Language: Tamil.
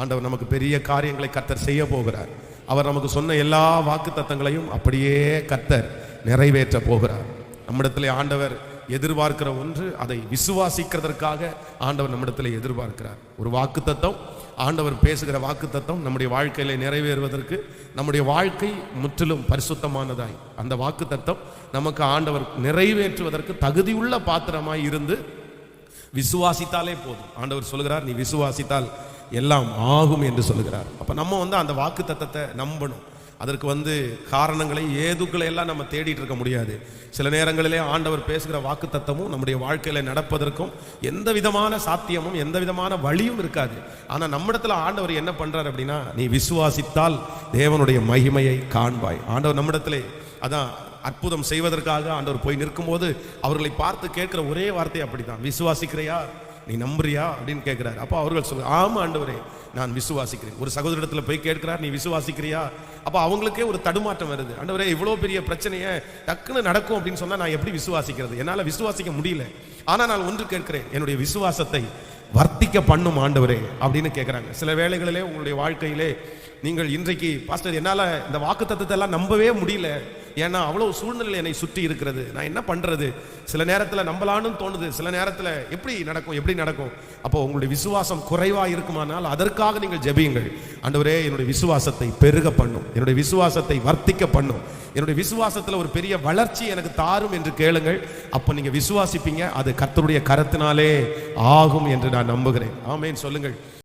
ஆண்டவர் நமக்கு பெரிய காரியங்களை கத்தர் செய்ய போகிறார். அவர் நமக்கு சொன்ன எல்லா வாக்கு தத்தங்களையும் அப்படியே கத்தர் நிறைவேற்ற போகிறார். நம்மிடத்திலே ஆண்டவர் எதிர்பார்க்கிற ஒன்று அதை விசுவாசிக்கிறதற்காக ஆண்டவர் நம்மிடத்தில் எதிர்பார்க்கிறார். ஒரு வாக்கு தத்தம் ஆண்டவர் பேசுகிற வாக்கு தத்தம் நம்முடைய வாழ்க்கையில நிறைவேறுவதற்கு நம்முடைய வாழ்க்கை முற்றிலும் பரிசுத்தமானதாய். அந்த வாக்கு தத்தம் நமக்கு ஆண்டவர் நிறைவேற்றுவதற்கு தகுதியுள்ள பாத்திரமாய் இருந்து விசுவாசித்தாலே போதும். ஆண்டவர் சொல்கிறார் நீ விசுவாசித்தால் எல்லாம் ஆகும் என்று சொல்லுகிறார். அப்போ நம்ம வந்து அந்த வாக்கு தத்தத்தை நம்பணும். அதற்கு வந்து காரணங்களை ஏதுக்களை எல்லாம் நம்ம தேடிட்டு இருக்க முடியாது. சில நேரங்களிலே ஆண்டவர் பேசுகிற வாக்கு தத்தமும் நம்முடைய வாழ்க்கையில நடப்பதற்கும் எந்த விதமான சாத்தியமும் எந்த விதமான வழியும் இருக்காது. ஆனா நம்மிடத்துல ஆண்டவர் என்ன பண்றார் அப்படின்னா நீ விசுவாசித்தால் தேவனுடைய மகிமையை காண்பாய். ஆண்டவர் நம்மிடத்திலே அதான் அற்புதம் செய்வதற்காக ஆண்டவர் போய் நிற்கும்போது அவர்களை பார்த்து கேட்கிற ஒரே வார்த்தை அப்படிதான். விசுவாசிக்கிறையா? நீ நம்புறியா அப்படின்னு கேட்கிறார் அப்போ அவர்கள் சொல்ல ஆமாம் ஆண்டவரே நான் விசுவாசிக்கிறேன். ஒரு சகோதரத்தில் போய் கேட்கிறார் நீ விசுவாசிக்கிறியா? அப்போ அவங்களுக்கே ஒரு தடுமாற்றம் வருது. ஆண்டவரே இவ்வளோ பெரிய பிரச்சனையை டக்குன்னு நடக்கும் அப்படின்னு சொன்னால் நான் எப்படி விசுவாசிக்கிறது? என்னால் விசுவாசிக்க முடியல. ஆனால் நான் ஒன்று கேட்கிறேன் என்னுடைய விசுவாசத்தை வர்த்திக்க பண்ணும் ஆண்டவரே அப்படின்னு கேட்குறாங்க சில வேளைகளிலே உங்களுடைய வாழ்க்கையிலே நீங்கள் இன்றைக்கு பாஸ்டர் என்னால் இந்த வாக்கு தத்துவத்தை எல்லாம் நம்பவே முடியல. ஏன்னா அவ்வளவு சூழ்நிலை என்னை சுற்றி இருக்கிறது. நான் என்ன பண்றது? சில நேரத்தில் நம்பலான்னு தோணுது. சில நேரத்தில் எப்படி நடக்கும் எப்படி நடக்கும்? அப்போ உங்களுடைய விசுவாசம் குறைவா இருக்குமானால் அதற்காக நீங்கள் ஜெபியுங்கள். ஆண்டவரே என்னுடைய விசுவாசத்தை பெருக பண்ணும். என்னுடைய விசுவாசத்தை வர்த்திக்க பண்ணும். என்னுடைய விசுவாசத்தில் ஒரு பெரிய வளர்ச்சி எனக்கு தாரும் என்று கேளுங்கள். அப்போ நீங்க விசுவாசிப்பீங்க. அது கர்த்தருடைய கரத்தினாலே ஆகும் என்று நான் நம்புகிறேன். ஆமேன். சொல்லுங்கள்.